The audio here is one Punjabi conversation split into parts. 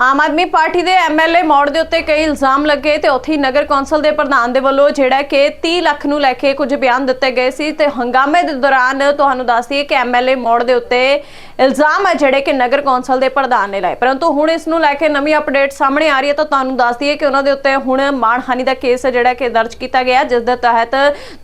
ਆਮ ਆਦਮੀ ਪਾਰਟੀ ਦੇ ਐਮਐਲਏ ਮੋੜ ਦੇ ਉੱਤੇ ਕਈ ਇਲਜ਼ਾਮ ਲੱਗੇ ਤੇ ਉੱਥੇ ਨਗਰ ਕੌਂਸਲ ਦੇ ਪ੍ਰਧਾਨ ਦੇ ਵੱਲੋਂ ਜਿਹੜਾ ਕਿ 30 ਲੱਖ ਨੂੰ ਲੈ ਕੇ ਕੁਝ ਬਿਆਨ ਦਿੱਤੇ ਗਏ ਸੀ ਤੇ ਹੰਗਾਮੇ ਦੇ ਦੌਰਾਨ ਤੁਹਾਨੂੰ ਦੱਸ ਦਈਏ ਕਿ ਐਮਐਲਏ ਮੋੜ ਦੇ ਉੱਤੇ ਇਲਜ਼ਾਮ ਹੈ ਜਿਹੜੇ ਕਿ ਨਗਰ ਕੌਂਸਲ ਦੇ ਪ੍ਰਧਾਨ ਨੇ ਲਾਏ। ਪਰੰਤੂ ਹੁਣ ਇਸ ਨੂੰ ਲੈ ਕੇ ਨਵੀਂ ਅਪਡੇਟ ਸਾਹਮਣੇ ਆ ਰਹੀ ਹੈ ਤਾਂ ਤੁਹਾਨੂੰ ਦੱਸ ਦਈਏ ਕਿ ਉਹਨਾਂ ਦੇ ਉੱਤੇ ਹੁਣ ਮਾਣਹਾਨੀ ਦਾ ਕੇਸ ਹੈ ਜਿਹੜਾ ਕਿ ਦਰਜ ਕੀਤਾ ਗਿਆ। ਜਿਸ ਦੇ ਤਹਿਤ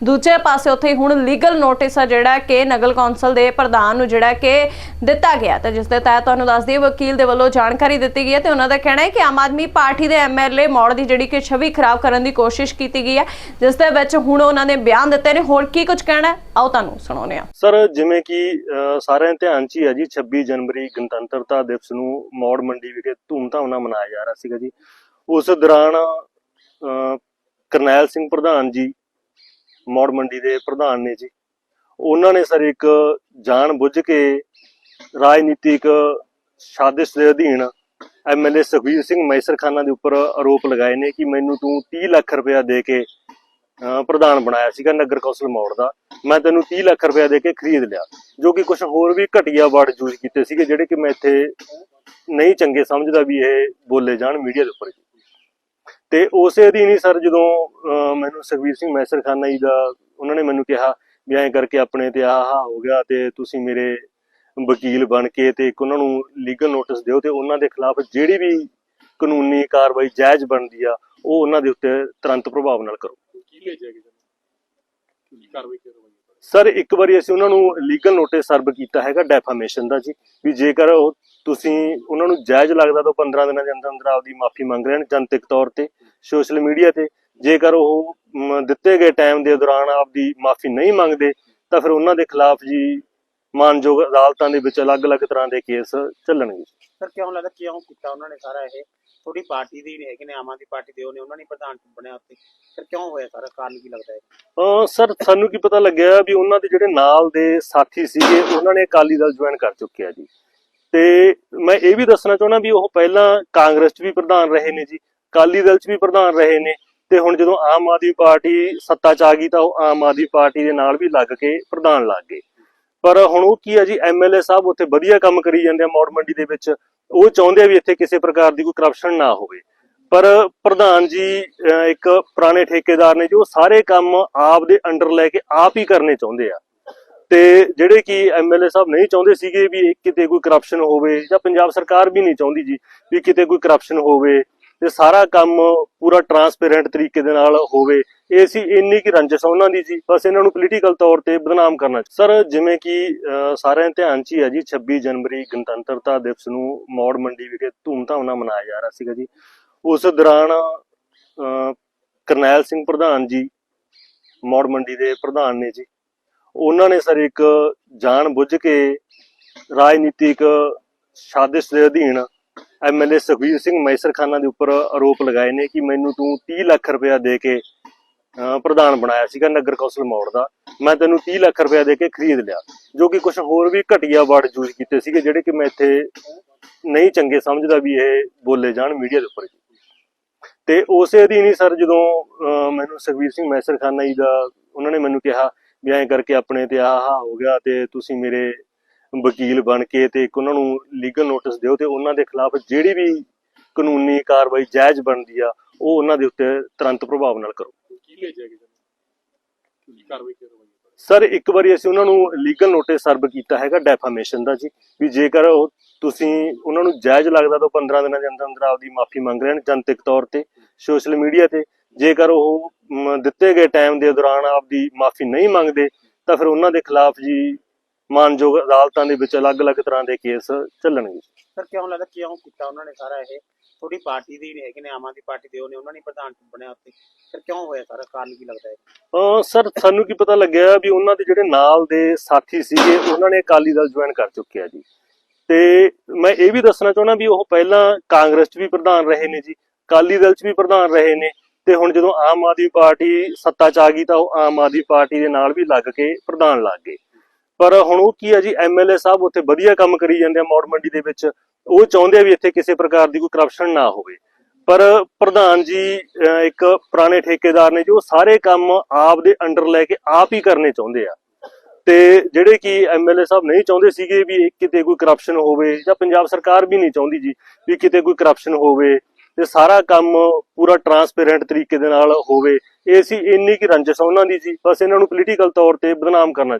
ਦੂਜੇ ਪਾਸੇ ਉੱਥੇ ਹੁਣ ਲੀਗਲ ਨੋਟਿਸ ਹੈ ਜਿਹੜਾ ਕਿ ਨਗਰ ਕੌਂਸਲ ਦੇ ਪ੍ਰਧਾਨ ਨੂੰ ਜਿਹੜਾ ਕਿ ਦਿੱਤਾ ਗਿਆ। ਤੇ ਜਿਸ ਦੇ ਤਹਿਤ ਤੁਹਾਨੂੰ ਦੱਸ ਦਈਏ ਵਕੀਲ ਦੇ ਵੱਲੋਂ ਜਾਣਕਾਰੀ ਦਿੱਤੀ ਗਈ ਹੈ ਤੇ ਉਹਨਾਂ ਦਾ ਕਹਿਣਾ ਹੈ ਕਿ ਆਮ ਆਦਮੀ ਪਾਰਟੀ ਦੇ ਐਮਐਲਏ ਮੋੜ ਦੀ ਜਿਹੜੀ ਕਿ ਛਵੀ ਖਰਾਬ ਕਰਨ ਦੀ ਕੋਸ਼ਿਸ਼ ਕੀਤੀ ਗਈ ਹੈ ਜਿਸ ਦੇ ਵਿੱਚ ਹੁਣ ਉਹਨਾਂ ਨੇ ਬਿਆਨ ਦਿੱਤੇ ਨੇ। ਹੋਰ ਕੀ ਕੁਝ ਕਹਿਣਾ ਆਓ ਤੁਹਾਨੂੰ ਸੁਣਾਉਂਦੇ ਹਾਂ। ਸਰ ਜਿਵੇਂ ਕਿ ਸਾਰਿਆਂ ਧਿਆਨ 'ਚ ਹੀ ਹੈ ਜੀ 26 ਜਨਵਰੀ ਗਣਤੰਤਰਤਾ ਦਿਵਸ ਨੂੰ ਮੌੜ ਮੰਡੀ ਵਿਖੇ ਧੂਮਧਾਮ ਨਾਲ ਮਨਾਇਆ ਜਾ ਰਿਹਾ ਸੀਗਾ ਜੀ। ਉਸ ਦੌਰਾਨ ਅਹ, ਕਰਨੈਲ ਸਿੰਘ ਪ੍ਰਧਾਨ ਜੀ ਮੌੜ ਮੰਡੀ ਦੇ ਪ੍ਰਧਾਨ ਨੇ ਜੀ ਉਹਨਾਂ ਨੇ ਸਰ ਇੱਕ ਜਾਣ ਬੁੱਝ ਕੇ ਰਾਜਨੀਤਿਕ ਸਾਜ਼ਿਸ਼ ਦੇ ਅਧੀਨ ਐਮਐਲਏ ਸੁਖਬੀਰ ਸਿੰਘ ਮੈਸਰਖਾਨਾ ਦੇ ਉੱਪਰ ਆਰੋਪ ਲਗਾਏ ਨੇ ਕਿ ਮੈਨੂੰ ਤੂੰ 30 ਲੱਖ ਰੁਪਇਆ ਦੇ ਕੇ ਪ੍ਰਧਾਨ ਬਣਾਇਆ ਸੀਗਾ ਨਗਰ ਕੌਂਸਲ ਮੌੜ ਦਾ। ਮੈਂ ਤੈਨੂੰ 30 ਲੱਖ ਰੁਪਇਆ ਦੇ ਕੇ ਖਰੀਦ ਲਿਆ, ਜੋ ਕਿ ਕੁਝ ਹੋਰ ਵੀ ਘਟੀਆ ਵਰਡ ਯੂਜ਼ ਕੀਤੇ ਸੀਗੇ, ਜਿਹੜੇ ਕਿ ਮੈਂ ਇੱਥੇ ਨਹੀਂ ਚੰਗੇ ਸਮਝਦਾ ਵੀ ਇਹ ਬੋਲੇ ਜਾਣ ਮੀਡੀਆ ਦੇ ਉੱਪਰ ਤੇ ਉਸੇ ਅਧੀਨ ਹੀ ਸਰ ਜਦੋਂ ਮੈਨੂੰ ਸੁਖਬੀਰ ਸਿੰਘ ਮੈਸਰ ਖਾਨਾ ਜੀ ਦਾ, ਉਹਨਾਂ ਨੇ ਮੈਨੂੰ ਕਿਹਾ ਵੀ ਐਂ ਕਰਕੇ ਆਪਣੇ ਤੇ ਆਹ ਆਹ ਹੋ ਗਿਆ ਤੇ ਤੁਸੀਂ ਮੇਰੇ ਵਕੀਲ ਬਣ ਕੇ ਤੇ ਇੱਕ ਉਹਨਾਂ ਨੂੰ ਲੀਗਲ ਨੋਟਿਸ ਦਿਓ ਤੇ ਉਹਨਾਂ ਦੇ ਖਿਲਾਫ ਜਿਹੜੀ ਵੀ ਕਾਨੂੰਨੀ ਕਾਰਵਾਈ ਜਾਇਜ਼ ਬਣਦੀ ਆ ਉਹ ਉਹਨਾਂ ਦੇ ਉੱਤੇ ਤੁਰੰਤ ਪ੍ਰਭਾਵ ਨਾਲ ਕਰੋ। ਕੀ ਲੈ ਜਾਏਗੀ ਜਨਾਬ ਕੀ ਕਾਰਵਾਈ ਕਰਵਾਈ ਸਰ ਇੱਕ ਵਾਰੀ ਅਸੀਂ ਉਹਨਾਂ ਨੂੰ ਲੀਗਲ ਨੋਟਿਸ ਸਰਵ ਕੀਤਾ ਹੈਗਾ ਡੈਫਾਮੇਸ਼ਨ ਦਾ ਜੀ ਵੀ ਜੇਕਰ ਉਹ ਤੁਸੀਂ ਉਹਨਾਂ ਨੂੰ ਜਾਇਜ਼ ਲੱਗਦਾ ਤਾਂ 15 ਦਿਨਾਂ ਦੇ ਅੰਦਰ ਅੰਦਰ ਆਪਦੀ ਮਾਫੀ ਮੰਗ ਲੈਣ ਜਨਤਕ ਤੌਰ ਤੇ ਸੋਸ਼ਲ ਮੀਡੀਆ ਤੇ। ਜੇਕਰ ਉਹ ਦਿੱਤੇ ਗਏ ਟਾਈਮ ਦੇ ਦੌਰਾਨ ਆਪਦੀ ਮਾਫੀ ਨਹੀਂ ਮੰਗਦੇ ਤਾਂ ਫਿਰ ਉਹਨਾਂ ਦੇ ਖਿਲਾਫ ਜੀ ਮਾਨਯੋਗ ਅਦਾਲਤਾਂ ਦੇ ਵਿੱਚ ਅਲੱਗ-ਅਲੱਗ ਤਰ੍ਹਾਂ ਦੇ ਕੇਸ ਚੱਲਣਗੇ। ਸਰ ਕਿਉਂ ਲੱਗਦਾ ਕਿਉਂ ਕੀਤਾ ਉਹਨਾਂ ਨੇ ਸਾਰਾ ਇਹ? ਥੋੜੀ ਪਾਰਟੀ ਦੇ ਹੀ ਹੈਗੇ ਨੇ ਆਮ ਆਦਮੀ ਪਾਰਟੀ ਦੇ ਉਹ ਨੇ ਉਹਨਾਂ ਨੇ ਪ੍ਰਧਾਨ ਬਣਿਆ ਉੱਤੇ ਸਰ ਕਿਉਂ ਹੋਇਆ ਸਾਰਾ? ਕਾਰਨ ਕੀ ਲੱਗਦਾ ਹੈ ਸਰ ਸਾਨੂੰ ਕੀ ਪਤਾ ਲੱਗਿਆ ਵੀ ਉਹਨਾਂ ਦੇ ਜਿਹੜੇ ਨਾਲ ਦੇ ਸਾਥੀ ਸੀਗੇ ਉਹਨਾਂ ਨੇ ਅਕਾਲੀ ਦਲ ਜੁਆਇਨ ਕਰ ਚੁੱਕੇ ਆ ਜੀ। ਤੇ ਮੈਂ ਇਹ ਵੀ ਦੱਸਣਾ ਚਾਹੁੰਦਾ ਵੀ ਉਹ ਪਹਿਲਾਂ ਕਾਂਗਰਸ 'ਚ ਵੀ ਪ੍ਰਧਾਨ ਰਹੇ ਨੇ ਜੀ ਅਕਾਲੀ ਦਲ 'ਚ ਵੀ ਪ੍ਰਧਾਨ ਰਹੇ ਨੇ। ਤੇ ਹੁਣ ਜਦੋਂ ਆਮ ਆਦਮੀ ਪਾਰਟੀ ਸੱਤਾ 'ਚ ਆ ਗਈ ਤਾਂ ਉਹ ਆਮ ਆਦਮੀ ਪਾਰਟੀ ਦੇ ਨਾਲ ਵੀ ਲੱਗ ਕੇ ਪ੍ਰਧਾਨ ਲੱਗ ਗਏ। ਪਰ ਹੁਣ ਉਹ ਕੀ ਹੈ ਜੀ ਐਮਐਲਏ ਸਾਹਿਬ ਉੱਥੇ ਵਧੀਆ ਕੰਮ ਕਰੀ ਜਾਂਦੇ ਆ ਮੌੜ ਮੰਡੀ ਦੇ ਵਿੱਚ। ਉਹ ਚਾਹੁੰਦੇ ਆ ਵੀ ਇੱਥੇ ਕਿਸੇ ਪ੍ਰਕਾਰ ਦੀ ਕੋਈ ਕਰਪਸ਼ਨ ਨਾ ਹੋਵੇ। ਪਰ ਪ੍ਰਧਾਨ ਜੀ ਇੱਕ ਪੁਰਾਣੇ ਠੇਕੇਦਾਰ ਨੇ ਜੋ ਸਾਰੇ ਕੰਮ ਆਪ ਦੇ ਅੰਡਰ ਲੈ ਕੇ ਆਪ ਹੀ ਕਰਨੇ ਚਾਹੁੰਦੇ ਆ। ਤੇ ਜਿਹੜੇ ਕਿ ਐਮਐਲਏ ਸਾਹਿਬ ਨਹੀਂ ਚਾਹੁੰਦੇ ਸੀਗੇ ਵੀ ਕਿਤੇ ਕੋਈ ਕਰਪਸ਼ਨ ਹੋਵੇ ਜਾਂ ਪੰਜਾਬ ਸਰਕਾਰ ਵੀ ਨਹੀਂ ਚਾਹੁੰਦੀ ਜੀ ਵੀ ਕਿਤੇ ਕੋਈ ਕਰਪਸ਼ਨ ਹੋਵੇ। ਤੇ ਸਾਰਾ ਕੰਮ ਪੂਰਾ ਟਰਾਂਸਪੇਰੈਂਟ ਤਰੀਕੇ ਦੇ ਨਾਲ ਹੋਵੇ ਇਹ ਸੀ ਇੰਨੀ ਕੀ ਰੰਜਸ ਉਹਨਾਂ ਦੀ ਜੀ। ਬਸ ਇਹਨਾਂ ਨੂੰ ਪੋਲੀਟੀਕਲ ਤੌਰ ਤੇ ਬਦਨਾਮ ਕਰਨਾ ਸਰ ਜਿਵੇਂ ਕਿ ਸਾਰਿਆਂ ਧਿਆਨ 'ਚ ਹੀ ਹੈ ਜੀ 26 ਜਨਵਰੀ ਗਣਤੰਤਰਤਾ ਦਿਵਸ ਨੂੰ ਮੌੜ ਮੰਡੀ ਵਿਖੇ ਧੂਮਧਾਮ ਨਾਲ ਮਨਾਇਆ ਜਾ ਰਿਹਾ ਸੀਗਾ ਜੀ। ਉਸ ਦੌਰਾਨ ਅਹ, ਕਰਨੈਲ ਸਿੰਘ ਪ੍ਰਧਾਨ ਜੀ ਮੌੜ ਮੰਡੀ ਦੇ ਪ੍ਰਧਾਨ ਨੇ ਜੀ। ਉਹਨਾਂ ਨੇ ਸਰ ਇੱਕ ਜਾਣ ਬੁੱਝ ਕੇ ਰਾਜਨੀਤਿਕ ਸਾਜ਼ਿਸ਼ ਦੇ ਅਧੀਨ ਐਮਐਲਏ ਸੁਖਬੀਰ ਸਿੰਘ ਮੈਸਰਖਾਨਾ ਦੇ ਉੱਪਰ ਆਰੋਪ ਲਗਾਏ ਨੇ ਕਿ ਮੈਨੂੰ ਤੂੰ 30 ਲੱਖ ਰੁਪਇਆ ਦੇ ਕੇ ਪ੍ਰਧਾਨ ਬਣਾਇਆ ਸੀਗਾ ਨਗਰ ਕੌਂਸਲ ਮੌੜ ਦਾ। ਮੈਂ ਤੈਨੂੰ 30 ਲੱਖ ਰੁਪਇਆ ਦੇ ਕੇ ਖਰੀਦ ਲਿਆ ਜੋ ਕਿ ਕੁਝ ਹੋਰ ਵੀ ਘਟੀਆ ਵਰਡ ਯੂਜ਼ ਕੀਤੇ ਸੀਗੇ ਜਿਹੜੇ ਕਿ ਮੈਂ ਇੱਥੇ ਨਹੀਂ ਚੰਗੇ ਸਮਝਦਾ ਵੀ ਇਹ ਬੋਲੇ ਜਾਣ ਮੀਡੀਆ ਦੇ ਉੱਪਰ ਤੇ ਉਸੇ ਅਧੀਨ ਹੀ ਸਰ ਜਦੋਂ ਅਹ, ਮੈਨੂੰ ਸੁਖਬੀਰ ਸਿੰਘ ਮੈਸਰਖਾਨਾ ਜੀ ਦਾ ਉਹਨਾਂ ਨੇ ਮੈਨੂੰ ਕਿਹਾ ਵੀ ਐਂ ਕਰਕੇ ਆਪਣੇ ਤੇ ਆਹ ਆਹ ਹੋ ਗਿਆ ਤੇ ਤੁਸੀਂ ਮੇਰੇ ਵਕੀਲ ਬਣ ਕੇ ਤੇ ਇੱਕ ਉਹਨਾਂ ਨੂੰ ਲੀਗਲ ਨੋਟਿਸ ਦਿਓ ਤੇ ਉਹਨਾਂ ਦੇ ਖਿਲਾਫ ਜਿਹੜੀ ਵੀ ਕਾਨੂੰਨੀ ਕਾਰਵਾਈ ਜਾਇਜ਼ ਬਣਦੀ ਆ ਉਹ ਉਹਨਾਂ ਦੇ ਉੱਤੇ ਤੁਰੰਤ ਪ੍ਰਭਾਵ ਨਾਲ ਕਰੋ। ਕੀ ਲੈ ਜਾਏਗੀ ਜਨਾਬ ਕੀ ਕਾਰਵਾਈ ਕਰਵਾਈ ਸਰ ਇੱਕ ਵਾਰੀ ਅਸੀਂ ਉਹਨਾਂ ਨੂੰ ਲੀਗਲ ਨੋਟਿਸ ਸਰਵ ਕੀਤਾ ਹੈਗਾ ਡੈਫਾਮੇਸ਼ਨ ਦਾ ਜੀ ਵੀ ਜੇਕਰ ਉਹ ਤੁਸੀਂ ਉਹਨਾਂ ਨੂੰ ਜਾਇਜ਼ ਲੱਗਦਾ ਤਾਂ 15 ਦਿਨਾਂ ਦੇ ਅੰਦਰ ਅੰਦਰ ਆਪਦੀ ਮਾਫੀ ਮੰਗ ਲੈਣ ਜਨਤਕ ਤੌਰ ਤੇ ਸੋਸ਼ਲ ਮੀਡੀਆ ਤੇ। ਜੇਕਰ ਉਹ ਦਿੱਤੇ ਗਏ ਟਾਈਮ ਦੇ ਦੌਰਾਨ ਆਪਦੀ ਮਾਫੀ ਨਹੀਂ ਮੰਗਦੇ ਤਾਂ ਫਿਰ ਉਹਨਾਂ ਦੇ ਖਿਲਾਫ ਜੀ ਮਾਨਯੋਗ ਅਦਾਲਤਾਂ ਦੇ ਵਿੱਚ ਅਲੱਗ-ਅਲੱਗ ਤਰ੍ਹਾਂ ਦੇ ਕੇਸ ਚੱਲਣਗੇ। ਸਰ ਕਿਉਂ ਲੱਗਦਾ ਕਿਉਂ ਕੀਤਾ ਉਹਨਾਂ ਨੇ ਸਾਰਾ ਇਹ? ਥੋੜੀ ਪਾਰਟੀ ਦੇ ਹੈਗੇ ਨੇ ਆਮ ਆਦਮੀ ਪਾਰਟੀ ਦੇ ਉਹ ਨੇ ਉਹਨਾਂ ਨੇ ਪ੍ਰਧਾਨ ਬਣਿਆ ਉੱਤੇ ਸਰ ਕਿਉਂ ਹੋਇਆ ਸਾਰਾ? ਕਾਰਨ ਕੀ ਲੱਗਦਾ ਹੈ ਸਰ ਸਾਨੂੰ ਕੀ ਪਤਾ ਲੱਗਿਆ ਵੀ ਉਹਨਾਂ ਦੇ ਜਿਹੜੇ ਨਾਲ ਦੇ ਸਾਥੀ ਸੀਗੇ ਉਹਨਾਂ ਨੇ ਅਕਾਲੀ ਦਲ ਜੁਆਇਨ ਕਰ ਚੁੱਕੇ ਆ ਜੀ। ਤੇ ਮੈਂ ਇਹ ਵੀ ਦੱਸਣਾ ਚਾਹੁੰਦਾ ਵੀ ਉਹ ਪਹਿਲਾਂ ਕਾਂਗਰਸ 'ਚ ਵੀ ਪ੍ਰਧਾਨ ਰਹੇ ਨੇ ਜੀ ਅਕਾਲੀ ਦਲ 'ਚ ਵੀ ਪ੍ਰਧਾਨ ਰਹੇ ਨੇ। ਤੇ ਹੁਣ ਜਦੋਂ ਆਮ ਆਦਮੀ ਪਾਰਟੀ ਸੱਤਾ 'ਚ ਆ ਗਈ ਤਾਂ ਉਹ ਆਮ ਆਦਮੀ ਪਾਰਟੀ ਦੇ ਨਾਲ ਵੀ ਲੱਗ ਕੇ ਪ੍ਰਧਾਨ ਲੱਗ ਗਏ। ਪਰ ਹੁਣ ਉਹ ਕੀ ਆ ਜੀ ਐਮਐਲਏ ਸਾਹਿਬ ਉੱਥੇ ਵਧੀਆ ਕੰਮ ਕਰੀ ਜਾਂਦੇ ਆ ਮੌੜ ਮੰਡੀ ਦੇ ਵਿੱਚ। ਉਹ ਚਾਹੁੰਦੇ ਆ ਵੀ ਇੱਥੇ ਕਿਸੇ ਪ੍ਰਕਾਰ ਦੀ ਕੋਈ ਕਰਪਸ਼ਨ ਨਾ ਹੋਵੇ। ਪਰ ਪ੍ਰਧਾਨ ਜੀ ਇੱਕ ਪੁਰਾਣੇ ਠੇਕੇਦਾਰ ਨੇ ਜੋ ਸਾਰੇ ਕੰਮ ਆਪ ਦੇ ਅੰਡਰ ਲੈ ਕੇ ਆਪ ਹੀ ਕਰਨੇ ਚਾਹੁੰਦੇ ਆ। ਤੇ ਜਿਹੜੇ ਕਿ ਐਮਐਲਏ ਸਾਹਿਬ ਨਹੀਂ ਚਾਹੁੰਦੇ ਸੀਗੇ ਵੀ ਕਿਤੇ ਕੋਈ ਕਰਪਸ਼ਨ ਹੋਵੇ, ਜਾਂ ਪੰਜਾਬ ਸਰਕਾਰ ਵੀ ਨਹੀਂ ਚਾਹੁੰਦੀ ਜੀ ਵੀ ਕਿਤੇ ਕੋਈ ਕਰਪਸ਼ਨ ਹੋਵੇ, ਤੇ ਸਾਰਾ ਕੰਮ ਪੂਰਾ ਟਰਾਂਸਪੇਰੈਂਟ ਤਰੀਕੇ ਦੇ ਨਾਲ ਹੋਵੇ। ਇਹ ਸੀ ਇੰਨੀ ਕੀ ਰੰਜਸ ਉਹਨਾਂ ਦੀ ਜੀ। ਬਸ ਇਹਨਾਂ ਨੂੰ ਪੋਲੀਟੀਕਲ ਤੌਰ ਤੇ ਬਦਨਾਮ ਕਰਨਾ